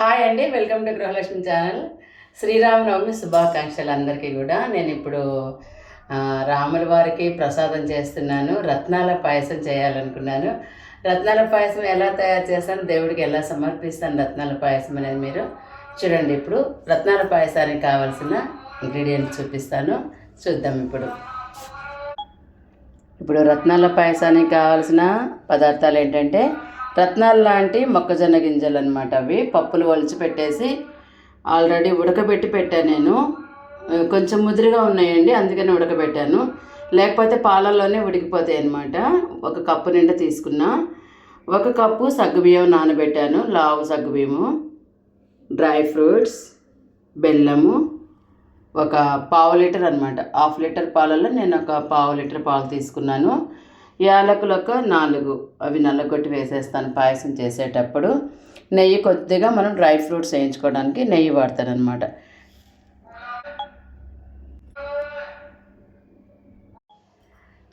Hi అండి welcome to Gruhalakshmi channel. Sriramanavami శుభాకాంక్షలు అందరికీ కూడా. నేను ఇప్పుడు రాముల వారికి ప్రసాదం చేస్తున్నాను. రత్నాల పాయసం చేయాలనుకున్నాను. రత్నాల పాయసం ఎలా తయారు చేస్తాను దేవుడికి ఎలా సమర్పిస్తాను రత్నాల పాయసం అనేది మీరు చూడండి ఇప్పుడు. రత్నాల పాయసానికి కావాల్సిన ఇంగ్రీడియంట్స్ చూపిస్తాను. చూద్దాం ఇప్పుడు. ఇప్పుడు రత్నాల పాయసానికి కావాల్సిన పదార్థాలు ఏంటంటే రత్నాలు లాంటి మొక్కజొన్న గింజలు అనమాట అవి. పప్పులు ఒలిచి పెట్టేసి ఆల్రెడీ ఉడకబెట్టి పెట్టాను నేను. కొంచెం ముదిరిగా ఉన్నాయండి అందుకని ఉడకబెట్టాను. లేకపోతే పాలల్లోనే ఉడికిపోతాయి అనమాట ఒక కప్పు నిండా తీసుకున్నా. ఒక కప్పు సగ్గుబియ్యం నానబెట్టాను లావు సగ్గుబియ్యము డ్రై ఫ్రూట్స్ బెల్లము ఒక పావు లీటర్ అనమాట హాఫ్ లీటర్ పాలలో నేను ఒక పావు లీటర్ పాలు తీసుకున్నాను. యాలకులు ఒక నాలుగు. అవి నల్లగొట్టి వేసేస్తాను. పాయసం చేసేటప్పుడు నెయ్యి కొద్దిగా మనం డ్రై ఫ్రూట్స్ వేయించుకోవడానికి నెయ్యి వాడతాను అనమాట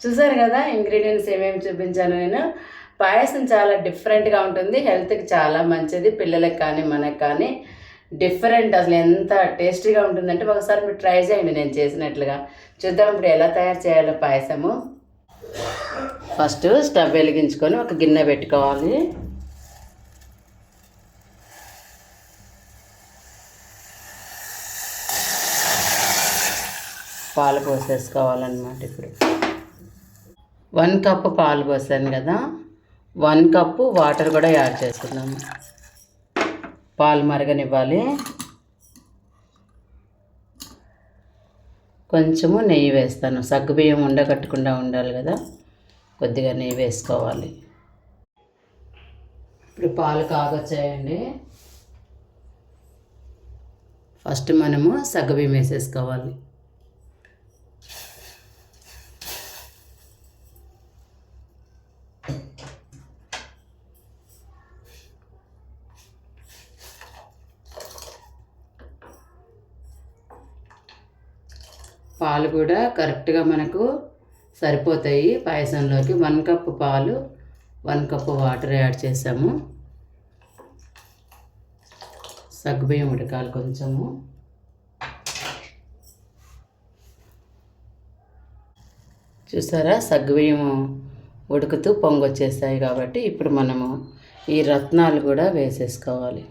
చూసారు కదా ఇంగ్రీడియంట్స్ ఏమేమి చూపించాను నేను. పాయసం చాలా డిఫరెంట్గా ఉంటుంది. హెల్త్కి చాలా మంచిది. పిల్లలకి కానీ మనకి కానీ డిఫరెంట్. అసలు ఎంత టేస్టీగా ఉంటుందంటే ఒకసారి మీరు ట్రై చేయండి నేను చేసినట్లుగా. చూద్దాం ఇప్పుడు ఎలా తయారు చేయాలో పాయసము. ఫస్ట్ స్టవ్ వెలిగించుకొని ఒక గిన్నె పెట్టుకోవాలి. పాలు పోసేసుకోవాలన్నమాట ఇప్పుడు. వన్ కప్పు పాలు పోసాను కదా. వన్ కప్పు వాటర్ కూడా యాడ్ చేసుకుందాము పాలు మరగనివ్వాలి. కొంచెము నెయ్యి వేస్తాను. సగ్గుబియ్యం ఉండగట్టకుండా ఉండాలి కదా. కొద్దిగా నెయ్యి వేసుకోవాలి. ఇప్పుడు పాలు కాగొచ్చాయండి. ఫస్ట్ మనము సగ్గుబియ్యం వేసేసుకోవాలి. పాలు కూడా కరెక్ట్గా మనకు సరిపోతాయి. పాయసంలోకి వన్ కప్ పాలు వన్ కప్ వాటర్ యాడ్ చేసాము. సగ్గుబియ్యం ఉడకాలి కొంచెము. చూసారా? సగ్గుబియ్యము ఉడుకుతూ పొంగొచ్చేసాయి కాబట్టి ఇప్పుడు మనము ఈ రత్నాలు కూడా వేసేసుకోవాలి.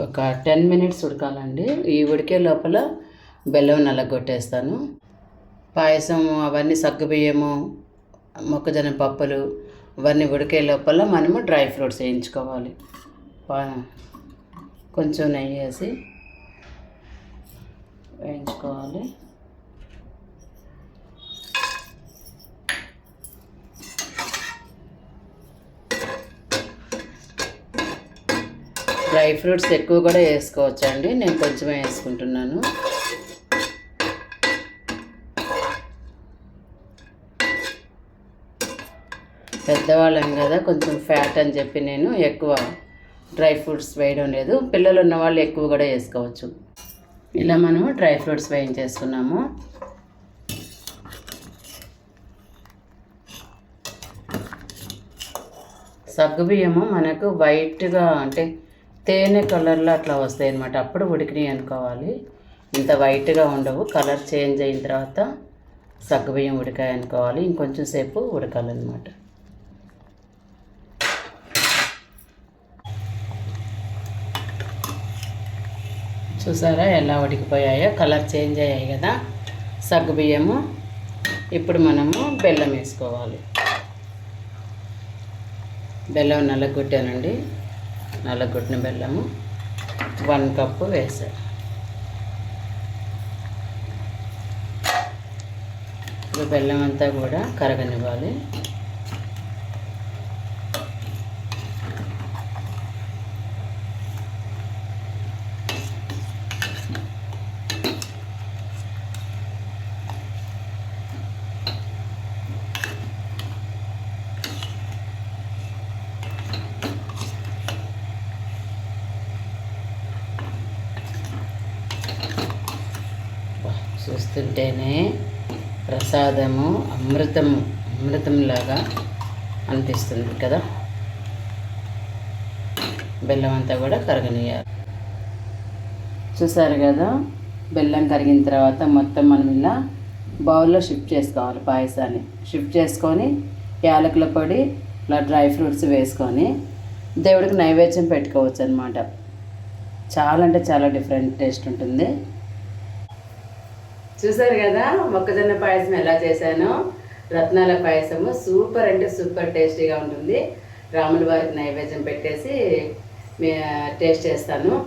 ఒక టెన్ మినిట్స్ ఉడకాలండి. ఈ ఉడికే లోపల బెల్లం నల్లగొట్టేస్తాను పాయసం అవన్నీ సగ్గుబియ్యము మొక్కజొన్న పప్పులు అవన్నీ ఉడికే లోపల మనము డ్రై ఫ్రూట్స్ వేయించుకోవాలి. పా- కొంచెం నెయ్యి వేసి వేయించుకోవాలి. డ్రై ఫ్రూట్స్ ఎక్కువ కూడా వేసుకోవచ్చు అండి నేను కొంచెమే వేసుకుంటున్నాను. పెద్దవాళ్ళం కదా కొంచెం ఫ్యాట్ అని చెప్పి నేను ఎక్కువ డ్రై ఫ్రూట్స్ వేయడం లేదు. పిల్లలు ఉన్న వాళ్ళు ఎక్కువ కూడా వేసుకోవచ్చు. ఇలా మనం డ్రై ఫ్రూట్స్ వేయించేసుకున్నాము సగ్గుబియ్యము మనకు వైట్గా అంటే తేనె కలర్లో అట్లా వస్తాయి అనమాట అప్పుడు ఉడికినాయి అనుకోవాలి. ఇంత వైట్గా ఉండవు. కలర్ చేంజ్ అయిన తర్వాత సగ్గుబియ్యం ఉడికాయి అనుకోవాలి. ఇంకొంచెం సేపు ఉడకాలన్నమాట. చూసారా ఎలా ఉడికిపోయాయో? కలర్ చేంజ్ అయ్యాయి కదా. సగ్గుబియ్యము ఇప్పుడు మనము బెల్లం వేసుకోవాలి. బెల్లం నల్లగొట్టానండి. నల్లగొట్టిన బెల్లము వన్ కప్పు వేసా. ఇప్పుడు బెల్లం అంతా కూడా కరగనివ్వాలి. చూస్తుంటేనే ప్రసాదము అమృతము అమృతంలాగా అనిపిస్తుంది కదా? బెల్లం అంతా కూడా కరగనియాలి చూసారు కదా? బెల్లం కరిగిన తర్వాత మొత్తం మనం ఇలా బౌల్లో షిఫ్ట్ చేసుకోవాలి పాయసాన్ని. షిఫ్ట్ చేసుకొని యాలకుల పొడి ఇలా డ్రై ఫ్రూట్స్ వేసుకొని దేవుడికి నైవేద్యం పెట్టుకోవచ్చు అనమాట చాలా అంటే చాలా డిఫరెంట్ టేస్ట్ ఉంటుంది. చూసారు కదా మొక్కజొన్న పాయసం ఎలా చేశానో? రత్నాల పాయసము సూపర్ అంటే సూపర్ టేస్టీగా ఉంటుంది. రాముల వారికి నైవేద్యం పెట్టేసి మే- టేస్ట్ చేస్తాను.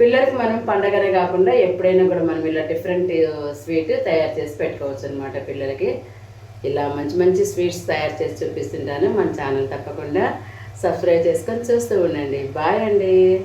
పిల్లలకి మనం పండగనే కాకుండా ఎప్పుడైనా కూడా మనం ఇలా డిఫరెంట్ స్వీట్ తయారు చేసి పెట్టుకోవచ్చు అనమాట పిల్లలకి. ఇలా మంచి మంచి స్వీట్స్ తయారు చేసి చూపిస్తుంటాను. మన ఛానల్ తప్పకుండా సబ్స్క్రైబ్ చేసుకొని చూస్తూ ఉండండి. బాయ్ అండి.